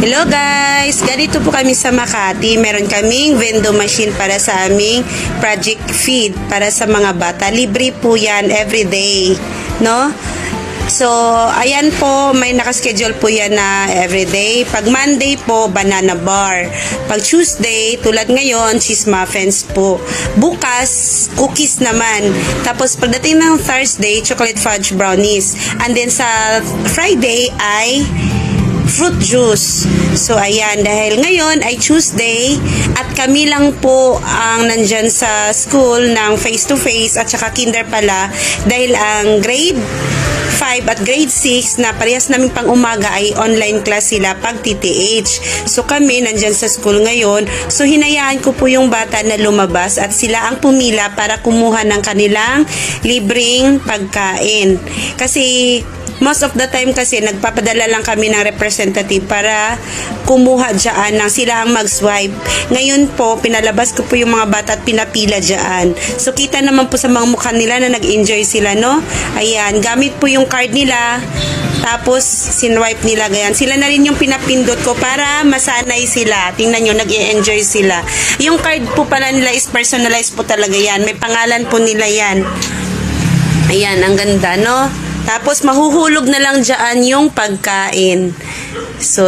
Hello guys! Ganito po kami sa Makati. Meron kaming vending machine para sa aming project feed para sa mga bata. Libre po yan everyday. No? So, ayan po, may nakaschedule po yan na everyday. Pag Monday po, banana bar. Pag Tuesday, tulad ngayon, cheese muffins po. Bukas, cookies naman. Tapos, pagdating ng Thursday, chocolate fudge brownies. And then sa Friday ay fruit juice. So, ayan, dahil ngayon ay Tuesday at kami lang po ang nandyan sa school ng face-to-face at saka kinder pala dahil ang grade 5 at grade 6 na parehas namin pang umaga ay online class sila pag TTH. So kami nandyan sa school ngayon. So hinayaan ko po yung bata na lumabas at sila ang pumila para kumuha ng kanilang libreng pagkain. Kasi most of the time kasi nagpapadala lang kami ng representative para kumuha dyan ng sila ang mag-swipe. Ngayon po, pinalabas ko po yung mga bata at pinapila dyan. So, kita naman po sa mga mukha nila na nag-enjoy sila, no? Ayan, gamit po yung card nila. Tapos, sinwipe nila ganyan. Sila na rin yung pinapindot ko para masanay sila. Tingnan nyo, nag enjoy sila. Yung card po pala nila is personalized po talaga yan. May pangalan po nila yan. Ayan, ang ganda, no? Tapos, mahuhulog na lang dyan yung pagkain. So,